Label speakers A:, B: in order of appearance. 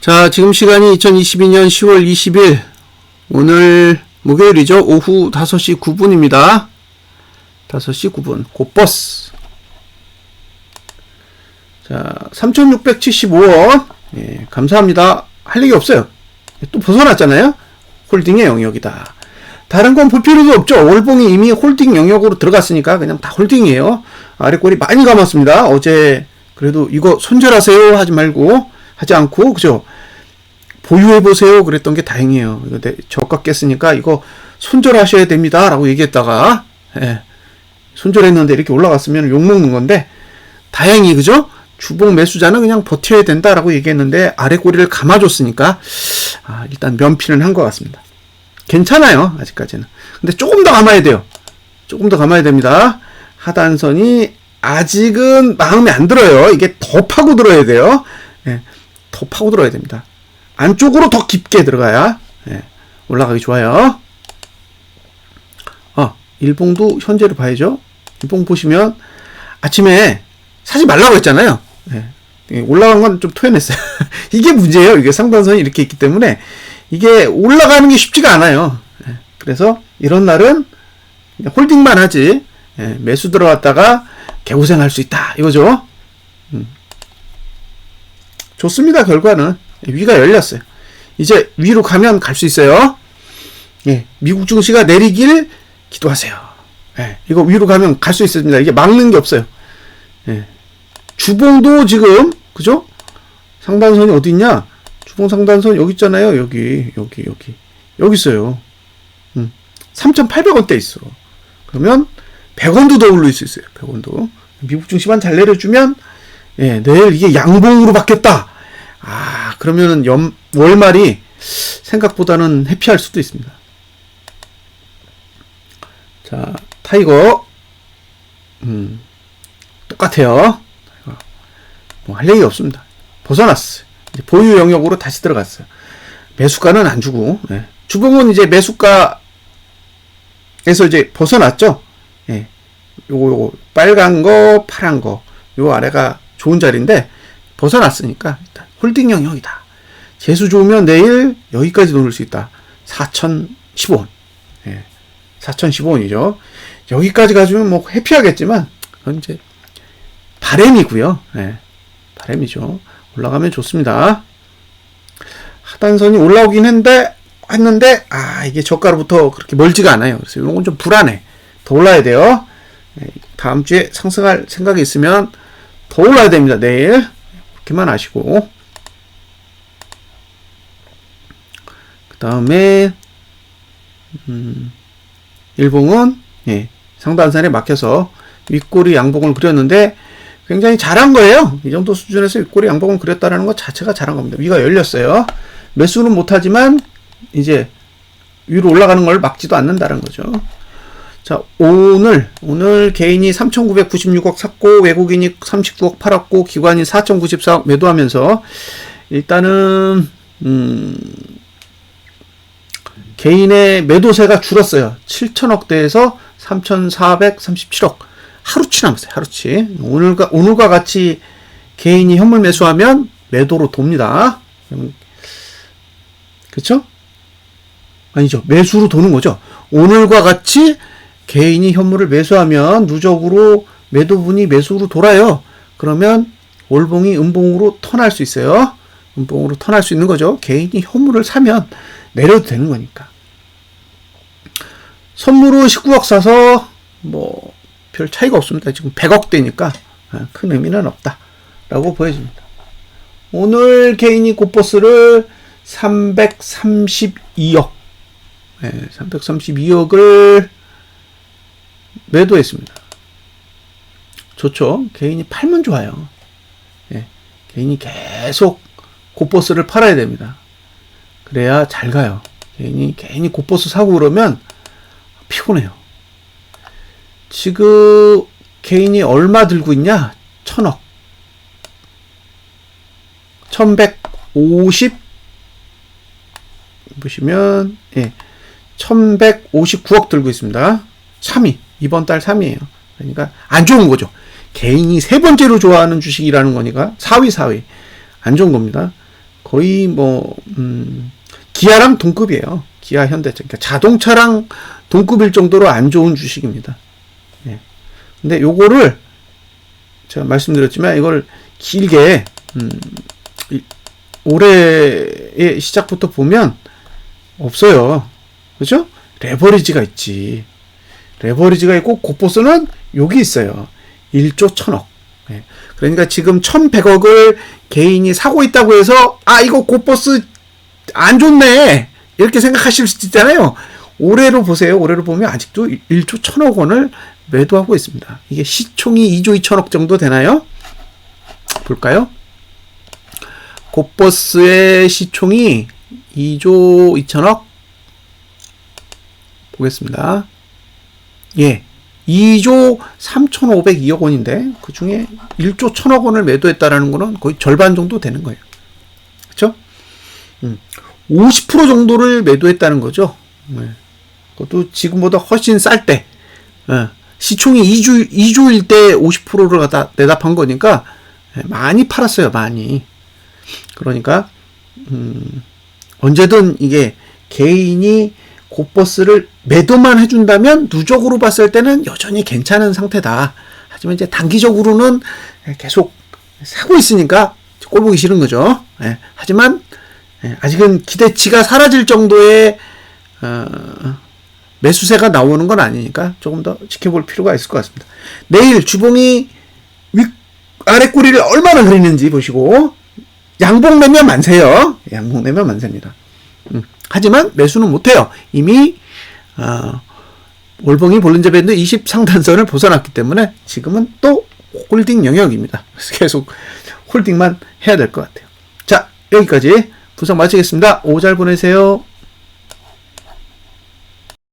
A: 자, 지금 시간이 2022년 10월 20일. 오늘 목요일이죠. 오후 5시 9분입니다. 5시 9분. 곧버스. 자, 3,675원. 예, 감사합니다. 할 얘기 없어요. 또 벗어났잖아요. 홀딩의 영역이다. 다른 건 볼 필요도 없죠. 월봉이 이미 홀딩 영역으로 들어갔으니까 그냥 다 홀딩이에요. 아래 꼬리 많이 감았습니다. 어제 그래도 이거 손절하세요 하지 말고 하지 않고 그죠? 보유해 보세요 그랬던 게 다행이에요. 이거 내 저가 깼으니까 이거 손절하셔야 됩니다라고 얘기했다가 예, 손절했는데 이렇게 올라갔으면 욕 먹는 건데 다행히 그죠? 주봉 매수자는 그냥 버텨야 된다라고 얘기했는데 아래 꼬리를 감아줬으니까 아, 일단 면피는 한 것 같습니다. 괜찮아요 아직까지는. 근데 조금 더 감아야 돼요. 조금 더 감아야 됩니다. 하단선이 아직은 마음에 안 들어요. 이게 더 파고 들어야 돼요. 예, 더 파고 들어야 됩니다. 안쪽으로 더 깊게 들어가야 예, 올라가기 좋아요. 아, 일봉도 현재로 봐야죠. 일봉 보시면 아침에 사지 말라고 했잖아요. 예, 예, 올라간 건 좀 토해냈어요. 이게 문제예요. 이게 상단선이 이렇게 있기 때문에 이게 올라가는 게 쉽지가 않아요. 예, 그래서 이런 날은 홀딩만 하지 예, 매수 들어갔다가 개고생할 수 있다 이거죠. 음. 좋습니다. 결과는 위가 열렸어요. 이제 위로 가면 갈 수 있어요. 예, 미국 증시가 내리길 기도하세요. 예, 이거 위로 가면 갈 수 있습니다. 이게 막는 게 없어요. 예, 주봉도 지금 그죠? 상단선이 어디 있냐? 주봉 상단선 여기 있잖아요. 여기 여기 여기 여기 있어요. 음, 3,800원대 있어. 그러면 100원도 더 올릴 수 있어요. 100원도. 미국 증시만 잘 내려주면 예, 내일 이게 양봉으로 바뀌었다. 아, 그러면은 연, 월말이 생각보다는 해피할 수도 있습니다. 자, 타이거. 음, 똑같아요. 뭐 할 얘기 없습니다. 벗어났어요. 보유 영역으로 다시 들어갔어요. 매수가는 안 주고, 예. 주봉은 이제 매수가에서 이제 벗어났죠. 예. 요거, 요거, 빨간 거, 파란 거, 요 아래가 좋은 자리인데, 벗어났으니까, 일단, 홀딩 영역이다. 재수 좋으면 내일 여기까지 노릴 수 있다. 4,015원. 예. 4,015원이죠. 여기까지 가주면 뭐 해피하겠지만, 그건 이제, 바램이고요 예. 바램이죠. 올라가면 좋습니다. 하단선이 올라오긴 했는데, 했는데, 아, 이게 저가로부터 그렇게 멀지가 않아요. 그래서 이런 건 좀 불안해. 더 올라야 돼요. 예, 다음 주에 상승할 생각이 있으면 더 올라야 됩니다. 내일. 그렇게만 아시고. 그 다음에, 음, 일봉은, 예, 상단선에 막혀서 윗꼬리 양봉을 그렸는데 굉장히 잘한 거예요. 이 정도 수준에서 윗꼬리 양봉을 그렸다는 것 자체가 잘한 겁니다. 위가 열렸어요. 매수는 못하지만 이제 위로 올라가는 걸 막지도 않는다는 거죠. 자, 오늘, 오늘 개인이 3,996억 샀고, 외국인이 39억 팔았고, 기관이 4,094억 매도하면서, 일단은, 음, 개인의 매도세가 줄었어요. 7천억대에서 3,437억. 하루치 남았어요. 하루치. 오늘과, 오늘과 같이 개인이 현물 매수하면 매도로 돕니다. 그쵸? 아니죠. 매수로 도는 거죠. 오늘과 같이 개인이 현물을 매수하면 누적으로 매도분이 매수로 돌아요. 그러면 월봉이 음봉으로 턴할 수 있어요. 음봉으로 턴할 수 있는 거죠. 개인이 현물을 사면 내려도 되는 거니까. 선물로 19억 사서 뭐 별 차이가 없습니다. 지금 100억대니까 큰 의미는 없다라고 보여집니다. 오늘 개인이 곧버스를 332억 네, 332억을 매도했습니다. 좋죠. 개인이 팔면 좋아요. 예, 개인이 계속 곧버스를 팔아야 됩니다. 그래야 잘 가요. 개인이 괜히 곧버스 사고 그러면 피곤해요. 지금 개인이 얼마 들고 있냐? 천억. 1150 보시면 예. 1159억 들고 있습니다. 3위. 이번 달 3위예요. 그러니까 안 좋은 거죠. 개인이 세 번째로 좋아하는 주식이라는 거니까 4위, 4위. 안 좋은 겁니다. 거의 뭐 음, 기아랑 동급이에요. 기아 현대차 그러니까 자동차랑 동급일 정도로 안 좋은 주식입니다. 예. 근데 요거를 제가 말씀드렸지만 이걸 길게 음, 이- 올해의 시작부터 보면 없어요. 그죠? 레버리지가 있지. 레버리지가 있고 고포스는 여기 있어요. 1조 1000억. 예. 그러니까 지금 1100억을 개인이 사고 있다고 해서 아 이거 고포스 안 좋네 이렇게 생각하실 수 있잖아요. 올해로 보세요. 올해로 보면 아직도 1조 1000억 원을 매도하고 있습니다. 이게 시총이 2조 2천억 정도 되나요? 볼까요? 고버스의 시총이 2조 2천억 보겠습니다. 예. 2조 3,502억 원인데 그 중에 1조 1천억 원을 매도했다라는 거는 거의 절반 정도 되는 거예요. 음. 50% 정도를 매도했다는 거죠. 네. 그것도 지금보다 훨씬 쌀 때. 예. 시총이 2주, 2주일 때 50%를 갖다 내답한 거니까 예, 많이 팔았어요, 많이. 그러니까, 음, 언제든 이게 개인이 고버스를 매도만 해준다면 누적으로 봤을 때는 여전히 괜찮은 상태다. 하지만 이제 단기적으로는 계속 사고 있으니까 꼴 보기 싫은 거죠. 예, 하지만 예, 아직은 기대치가 사라질 정도의 어, 매수세가 나오는 건 아니니까 조금 더 지켜볼 필요가 있을 것 같습니다. 내일 주봉이 위 아래 꼬리를 얼마나 그리는지 보시고 양봉 내면 만세요. 양봉 내면 만세입니다. 음, 하지만 매수는 못해요. 이미 어, 월봉이 볼린저 밴드 20 상단선을 벗어났기 때문에 지금은 또 홀딩 영역입니다. 그래서 계속 홀딩만 해야 될 것 같아요. 자 여기까지 분석 마치겠습니다. 오후 잘 보내세요.